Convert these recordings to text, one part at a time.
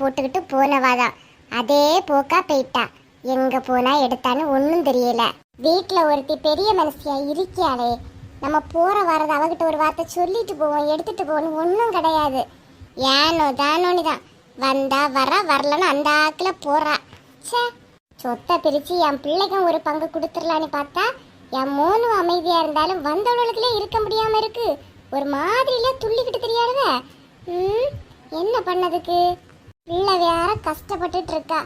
போட்டுக்கிட்டு போனவாதான் அதே போக்கா போயிட்டா. எங்க போனா எடுத்தான்னு ஒன்றும் தெரியல. வீட்டில் ஒருத்தி பெரிய மனசியா இருக்கியாளே. நம்ம போற வரது அவகிட்ட ஒரு வார்த்தை சொல்லிட்டு போவோம் எடுத்துட்டு போவோம்னு ஒன்றும் கிடையாது. ஏனோ தானோன்னு தான். வந்தா வர வரலன்னு அந்த ஆக்கில் போறா. சே சொத்தை பிரித்து என் பிள்ளைக்கும் ஒரு பங்கு கொடுத்துடலான்னு பார்த்தா என் மோனும் அமைதியாக இருந்தாலும் வந்தவளுக்குள்ளே இருக்க முடியாமல் இருக்கு. ஒரு மாதிரில துள்ளிக்கிட்டு தெரியாதுங்க ம் என்ன பண்ணதுக்கு? பிள்ளை வேற கஷ்டப்பட்டுட்டு இருக்கா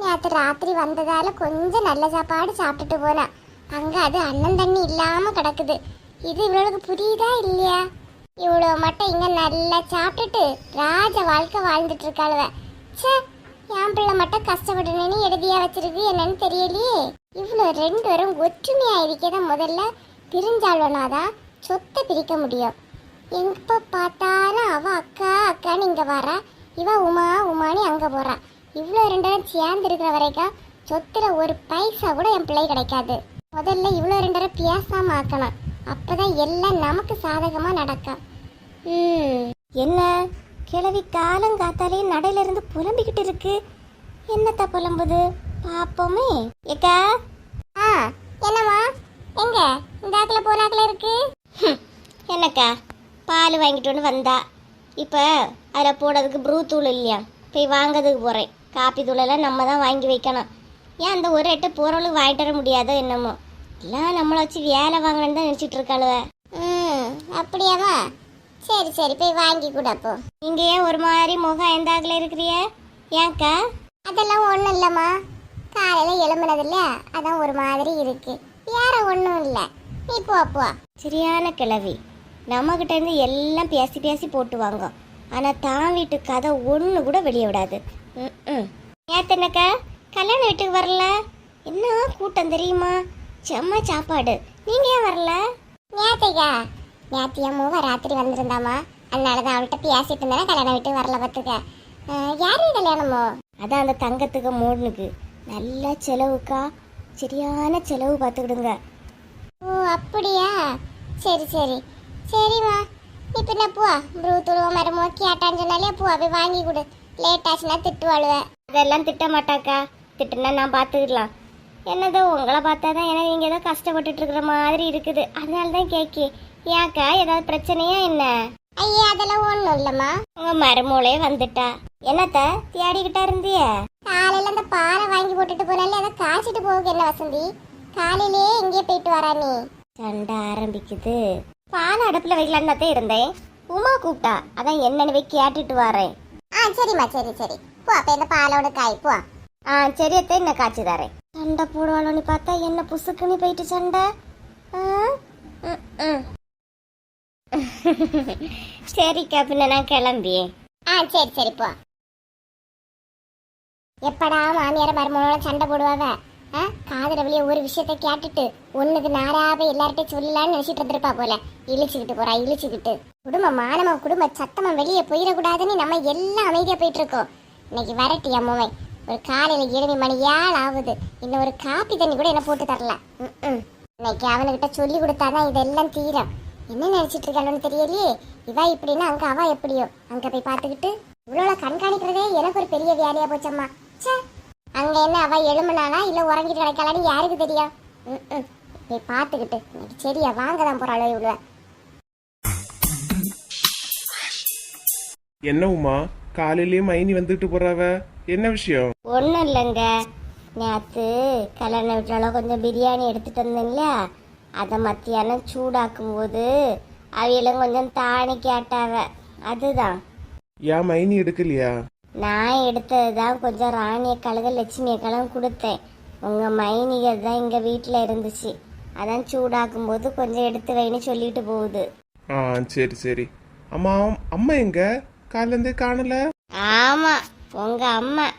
நேற்று ராத்திரி வந்ததால கொஞ்சம் நல்ல சாப்பாடு சாப்பிட்டுட்டு போனா. அங்க அது அண்ணன் தண்ணி இல்லாம கிடக்குது. இது இவளுக்கு புரியுதா இல்லையா? இவ்வளோ மட்டும் இங்க நல்லா சாப்பிட்டுட்டு ராஜ வாழ்க்கை வாழ்ந்துட்டு இருக்காளுவ ச்சே என் பிள்ளை மட்டும் கஷ்டப்பட்டுனேன்னு எழுதியா வச்சிருக்கு என்னன்னு தெரியலையே. இவ்வளோ ரெண்டு பேரும் ஒற்றுமையா இருக்கத முதல்ல? பிரிஞ்சாள்வனாதான் சொத்தை பிரிக்க முடியும். எங்க பார்த்தாலும் அவ அக்கா அக்கான்னு இங்க வரா இவ உமா உமான்னு அங்க போறா. இவ்வளோ ரெண்டு பேரும் சேர்ந்து இருக்கிற வரைக்கும் சொத்துல ஒரு பைசா கூட என் பிள்ளை கிடைக்காது. முதல்ல இவ்வளோ ரெண்டு பேரும் பேசாம ஆக்கணும். அப்பதான் எல்லாம் நமக்கு சாதகமா நடக்கும். ம். என்ன? கிழவி காலம் காத்தாலே நடையில இருந்து புலம்பிக்கிட்டு இருக்கு. என்னத்த புலம்புது? பாப்போமே. ஏக்கா? ஆ என்னம்மா? எங்க? இந்த ஆக்கில போனாக்கில் இருக்கு? என்னக்கா? பால் வாங்கிட்டு வந்து வந்தா. இப்போ அதில் போடுறதுக்கு ப்ரூ தூள் இல்லையா? போய் வாங்கிறதுக்கு போகிறேன் காப்பி தூளெல்லாம் நம்ம தான் வாங்கி வைக்கணும். ஏன் அந்த ஒரு எட்டு போகிறவளுக்கு வாங்கிட்டு வர முடியாதோ என்னமோ? எல்லாம் நம்மளை வச்சு வேலை வாங்கணும்னு தான் நினச்சிட்டு இருக்காளுவ. ம் அப்படியாம்மா சரி சரி போய் வாங்கி கூட அப்போ. நீங்கள் ஏன் ஒரு மாதிரி முகம் எந்தாக்கில் இருக்கிறிய ஏன்க்கா? அதெல்லாம் ஒன்றும் இல்லைம்மா. காலையில் எழும்புனது இல்லையா? அதான் ஒரு மாதிரி இருக்கு. வேற ஒன்றும் இல்லை. நீ போ சரியான கிழவி. நம்மக்கிட்ட இருந்து எல்லாம் பேசி பேசி போட்டு வாங்க. ஆனால் தான் வீட்டு கதை ஒன்று கூட வெளியே விடாது. ம் நேற்று என்னக்கா? கல்யாண வீட்டுக்கு வரல? என்ன கூட்டம் தெரியுமா? செம்ம சாப்பாடு. நீங்கள் ஏன் வரல? நேத்திக்கா? நேத்தி என் மூவ ராத்திரி வந்திருந்தாமா. அதனால தான் அவள்கிட்ட பேசிட்டு இருந்தேன். கல்யாணம் விட்டு வரல பார்த்துக்க. அஹ், யாரு கல்யாணமோ? அதான் அந்த தங்கத்துக்கு மூணுக்கு நல்ல செலவுக்கா? சரியான செலவு பார்த்துக்கிடுங்க. ஓ அப்படியா? சரி சரி. சரிம்மா. இப்போ என்ன போ. ப்ரூ துருவ மரமோ கேட்டான்னு சொன்னாலே போ போய் வாங்கி கொடு. லேட் ஆச்சுன்னா திட்டு வாழுவேன் அதெல்லாம் திட்ட மாட்டாக்கா. திட்டுனா நான் பார்த்துக்கலாம் என்னதோ உங்களை பார்த்தா தான் எனக்கு நீங்கள் ஏதோ கஷ்டப்பட்டுட்டு இருக்கிற மாதிரி இருக்குது. அதனால தான் கேட்கி ஏன்க்கா ஏதாவது பிரச்சனையா என்ன? ஐயா அதெல்லாம் ஒன்றும் இல்லைம்மா. உங்க மருமூளே வந்துட்டா. என்னத்த தேடிக்கிட்டா இருந்திய? காலையில் அந்த பாலை வாங்கி போட்டுட்டு போனாலே அதை காய்ச்சிட்டு போக என்ன வசந்தி? காலையிலே எங்கேயே போயிட்டு வரா நீ. சண்டை ஆரம்பிக்குது. பால் அடுப்புல வைக்கலான்னு தான் இருந்தேன். உமா கூப்பிட்டா அதான் என்னன்னு போய் கேட்டுட்டு வரேன். ஆ சரிம்மா சரி சரி. போ அப்போ இந்த பாலோட காய் போ. ஆ சரி அத்தை என்ன காய்ச்சி தரேன். சண்டை போடுவாளோன்னு பார்த்தா என்ன புசுக்குன்னு போயிட்டு சண்டை. சரிக்கா பின்ன நான் கிளம்பி ஆ சரி சரி போ. எப்படா மாமியார மருமகளோட சண்டை போடுவாவ? ஆ காதல வெளியே ஒரு விஷயத்த கேட்டுட்டு ஒன்னுக்கு நாராவே எல்லார்ட்டையும் சொல்லலாம்னு நினைச்சிட்டு இருந்திருப்பா போல. இழிச்சுக்கிட்டு போறா இழிச்சுக்கிட்டு. குடும்ப மானம குடும்ப சத்தமா வெளியே போயிடக்கூடாதுன்னு நம்ம எல்லாம் அமைதியா போயிட்டு இருக்கோம் இன்னைக்கு வரட்டி அம்மாவை ஒரு காலையில ஏழு மணி ஏழு ஆகுது. இன்னும் ஒரு காப்பி தண்ணி கூட என்ன போட்டு தரல. இன்னைக்கு அவனுக்கிட்ட சொல்லி கொடுத்தாதான் இதெல்லாம் தீரும். என்ன நினைச்சிட்டு இருக்காளோன்னு தெரியலையே. இவா இப்படின்னா அங்க அவ எப்படியோ? அங்க போய் பார்த்துக்கிட்டு இவ்வளோ கண்காணிக்கிறதே எனக்கு ஒரு பெரிய வேலையா போச்சம்மா ச்சே! அங்க என்ன அவ எழும்புனானா இல்ல உறங்கிட்டு கிடக்கலான்னு யாருக்கு தெரியும்? பார்த்துக்கிட்டு இன்னைக்கு சரியா வாங்க தான் போறாளோ இவ்வளோ என்ன உமா? காலையிலேயே மைனி வந்துட்டு போறாவ. என்ன விஷயம்? ஒன்றும் இல்லைங்க. நேற்று கல்யாண வீட்டிலலாம் கொஞ்சம் பிரியாணி எடுத்துட்டு வந்தேன்ல அதை மத்தியானம் சூடாக்கும் போது அவியலும் கொஞ்சம் தாணி கேட்டாவ. அதுதான். ஏன் மைனி எடுக்கலையா? நான் எடுத்தது தான் கொஞ்சம் ராணிய கழுக லட்சுமி அக்கெல்லாம் கொடுத்தேன். உங்கள் மைனிக தான் இங்கே வீட்டில் இருந்துச்சு. அதான் சூடாக்கும் போது கொஞ்சம் எடுத்து வைன்னு சொல்லிட்டு போகுது. ஆ சரி சரி. அம்மா அம்மா எங்க? காலைல இருந்தே காணல. ஆமாம் உங்கள் அம்மா.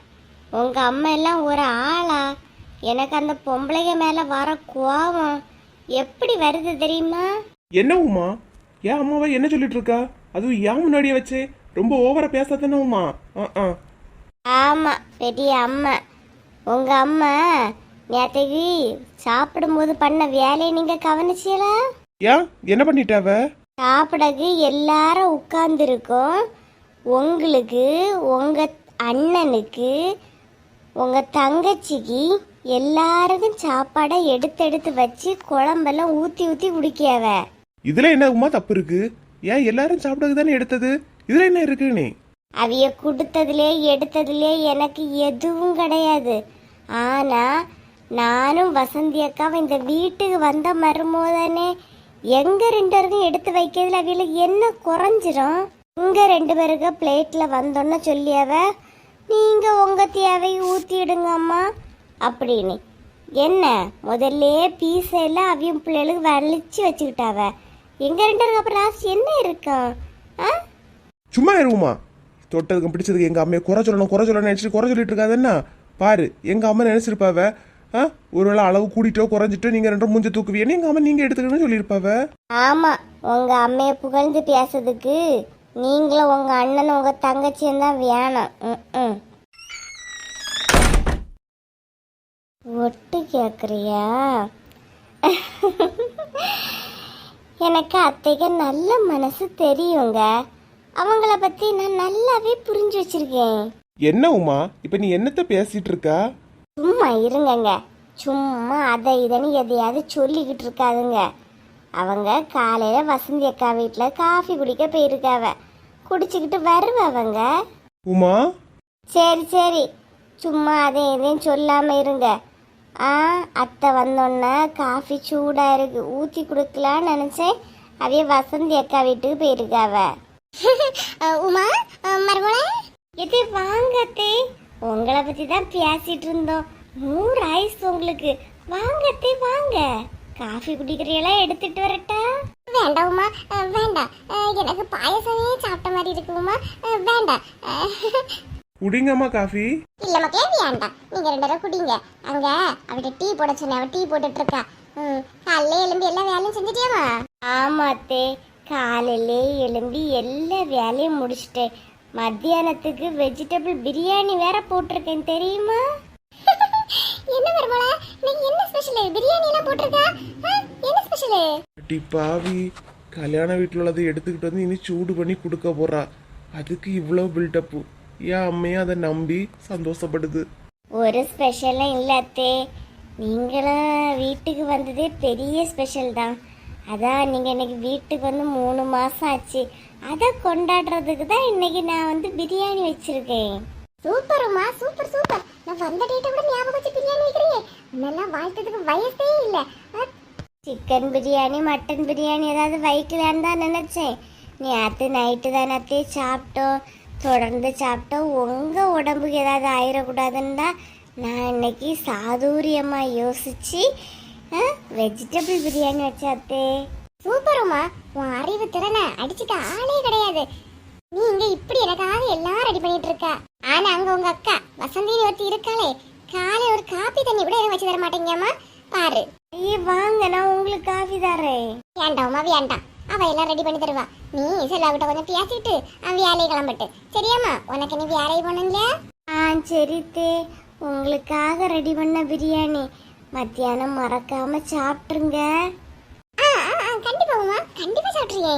உங்கள் அம்மா எல்லாம் ஒரு ஆளா? எனக்கு அந்த பொம்பளைங்க மேலே வர கோபம் எப்படி வருது தெரியுமா? என்ன உமா? ஏன் அம்மாவை என்ன சொல்லிட்டு இருக்கா? அதுவும் ஏன் முன்னாடியே வச்சே. ரொம்ப ஓவரா பேசாதானே உமா? ஆ ஆ. ஆமாம் பெரிய அம்மா. உங்கள் அம்மா நேற்றுக்கு சாப்பிடும்போது பண்ண வேலையை நீங்கள் கவனிச்சீங்களா ஏன் என்ன பண்ணிட்டாவ சாப்பிடக்கு எல்லாரும் உட்கார்ந்துருக்கோம். உங்களுக்கு உங்க அண்ணனுக்கு உங்க தங்கச்சிக்கு எல்லாருக்கும் சாப்பாடை எடுத்து எடுத்து வச்சு குழம்பெல்லாம் ஊத்தி ஊத்தி குடிக்காவ இதுல என்ன உமா தப்பு இருக்கு? ஏன் எல்லாரும் சாப்பிடக்கு தானே எடுத்தது? இதுல என்ன இருக்கு நீ? அவிய கொடுத்ததுலே எடுத்ததுலே எனக்கு எதுவும் கிடையாது. ஆனா நானும் வசந்தி அக்காவும் இந்த வீட்டுக்கு வந்த மருமோதானே எங்க ரெண்டு பேருக்கும் எடுத்து வைக்கிறதுல அவியல என்ன குறைஞ்சிரும்? உங்க ரெண்டு பேருக்கு பிளேட்ல வந்தோன்னு சொல்லியாவ நீங்க உங்க தேவையை ஊத்திடுங்க அம்மா அப்படின்னு. என்ன? முதல்ல பீஸ் எல்லாம் அவியும் பிள்ளைகளுக்கு வலிச்சு வச்சுக்கிட்டாவ. எங்க ரெண்டு பேருக்கு அப்புறம் லாஸ்ட் என்ன இருக்கா? ஆ? சும்மா இருமா தொட்டதுக்கும் பிடிச்சதுக்கு எங்கள் அம்மையை குறை சொல்லணும் குறை சொல்லணும் நினச்சிட்டு குறை சொல்லிட்டு இருக்காதுன்னா பாரு எங்கள் அம்மா நினச்சிருப்பாவ? ஆ? ஒருவேளை அளவு கூட்டிட்டோ குறைஞ்சிட்டோ நீங்கள் ரெண்டும் மூஞ்ச தூக்குவீன்னு எங்கள் அம்மா நீங்கள் எடுத்துக்கணும்னு சொல்லியிருப்பாவ? ஆமா உங்க அம்மைய புகழ்ந்து பேசுறதுக்கு நீங்களும் உங்க அண்ணனும் உங்க தங்கச்சியும் தான் வேணும். ம்ம். ஒட்டு கேக்குறியா? எனக்கு அத்தைக்கு நல்ல மனசு தெரியுங்க. அவங்கள பத்தி நான் நல்லாவே புரிஞ்சு வச்சிருக்கேன். என்ன உமா? இப்ப நீ என்னத்த பேசிட்டு இருக்கா? சும்மா இருங்கங்க. சும்மா அதை இதன்னு எதையாவது சொல்லிக்கிட்டு இருக்காதுங்க. அவங்க காலையில வசந்தி அக்கா வீட்டில் காஃபி குடிக்க போயிருக்காவ. குடிச்சுக்கிட்டு வருவவங்க. உமா? சரி சரி. சும்மா அதை எதையும் சொல்லாம இருங்க. ஆ அத்தை வந்தோன்னே காஃபி சூடா இருக்கு. ஊத்தி கொடுக்கலான்னு நினைச்சேன். அவைய வசந்தி அக்கா வீட்டுக்கு போயிருக்காவ. உமா மருமலை எது வாங்கத்தே உங்களை பத்தி தான் பேசிட்டு இருந்தோம். நூறு ஐஸ் உங்களுக்கு. வாங்கத்தே வாங்க. காஃபி குடிக்கிறீங்களா எடுத்துட்டு வரட்டா? வேண்டாம் உமா வேண்டாம். எனக்கு பாயசமே சாப்பிட்ட மாதிரி இருக்கு உமா. வேண்டாம். குடிங்கம்மா காஃபி. இல்ல மக்களே வேண்டாம். நீங்க ரெண்டு பேரும் குடிங்க. அங்க அவட்ட டீ போட சொன்னேன். அவ டீ போட்டுட்டு இருக்கா. காலையில எழும்பி எல்லா வேலையும் செஞ்சுட்டியாமா ஆமாத்தே காலையிலே எழும்பி எல்லா வேலையும் முடிச்சிட்டேன். மத்தியானத்துக்கு வெஜிடபிள் பிரியாணி வேற போட்டிருக்கேன் தெரியுமா? என்ன மருமலை இன்னைக்கு என்ன ஸ்பெஷல் பிரியாணி எல்லாம் போட்டிருக்கா என்ன ஸ்பெஷல் அடி பாவி. கல்யாண வீட்டில் உள்ளதை எடுத்துக்கிட்டு வந்து இனி சூடு பண்ணி கொடுக்க போறா. அதுக்கு இவ்வளோ பில்டப்பு என் அம்மையும் அதை நம்பி சந்தோஷப்படுது. ஒரு ஸ்பெஷலும் இல்லை அத்தே. நீங்களும் வீட்டுக்கு வந்ததே பெரிய ஸ்பெஷல் தான். அதான் நீங்கள் இன்னைக்கு வீட்டுக்கு வந்து மூணு மாதம் ஆச்சு. அதை கொண்டாடுறதுக்கு தான் இன்னைக்கு நான் வந்து பிரியாணி வச்சிருக்கேன். Super Uma super super. நான் வந்த டேட்டை கூட ஞாபகம் வச்சு பிரியாணி வைக்கிறீங்க. முன்னெல்லாம் வாழ்த்ததுக்கு வயசே இல்ல. சிக்கன் பிரியாணி மட்டன் பிரியாணி ஏதாவது வைக்கலான்னு தான் நினச்சேன். நேற்று நைட்டு தானே அத்தையே சாப்பிட்டோம். தொடர்ந்து சாப்பிட்டோம். உங்கள் உடம்புக்கு ஏதாவது ஆயிடக்கூடாதுன்னு தான் நான் இன்னைக்கு சாதுரியமாக யோசிச்சு வெஜிடபிள் பிரியாணி வச்சாத்தே சூப்பர் உமா. உன் அறிவு திறனை அடிச்சுக்க ஆளே கிடையாது. நீ இங்க இப்படி எனக்காக எல்லாம் ரெடி பண்ணிட்டு இருக்க? ஆனா அங்க உங்க அக்கா வசந்தின்னு ஒருத்தி இருக்காளே. காலை ஒரு காப்பி தண்ணி கூட எதுவும் வச்சு தர மாட்டேங்கம்மா பாரு. ஐயே வாங்க நான் உங்களுக்கு காஃபி தரேன். வேண்டாம் உமா வேண்டாம் அவ எல்லாம் ரெடி பண்ணி தருவா. நீ செல்லாவிட்ட கொஞ்சம் பேசிட்டு அவன் வேலையை கிளம்பிட்டு. சரியாம்மா? உனக்கு நீ வேலையை போகணும் ஆ சரி தே. உங்களுக்காக ரெடி பண்ண பிரியாணி. மத்தியானம் மறக்காம சாப்பிட்ருங்க ஆ ஆ, ஆ, கண்டிப்பா சாப்பிட்றீங்க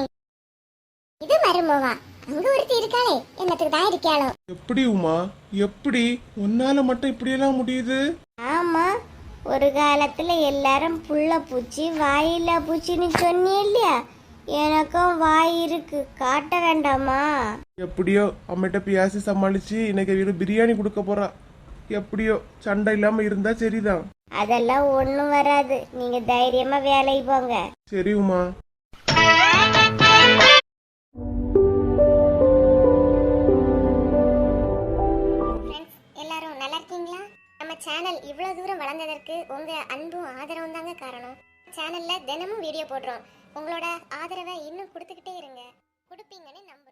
இது மருமவா. அங்க ஒருத்தி இருக்காளே. என்னத்துக்கு தான் இருக்காளோ எப்படி உமா? எப்படி? உன்னால மட்டும் இப்படியெல்லாம் முடியுது? ஆமா. ஒரு காலத்துல எல்லாரும் புள்ள பூச்சி வாயில பூச்சின்னு சொன்னீ இல்லையா? எனக்கும் வாய் இருக்கு. காட்ட வேண்டாமா? எப்படியோ அம்மிட்ட பேசி சமாளிச்சு இன்னைக்கு வீடு பிரியாணி கொடுக்க போறா. எப்படியோ சண்டை இல்லாம இருந்தா சரிதான். அதெல்லாம் ஒன்றும் வராது. நீங்க தைரியமா வேலைக்கு போங்க. சரி உமா. எல்லாரும் நல்லா இருக்கீங்களா? நம்ம சேனல் இவ்வளோ தூரம் வளர்ந்ததற்கு உங்க அன்பும் ஆதரவும் தாங்க காரணம். சேனல்ல தினமும் வீடியோ போடுறோம். உங்களோட ஆதரவை இன்னும் கொடுத்துக்கிட்டே இருங்க. கொடுப்பீங்கன்னு நம்புறோம்.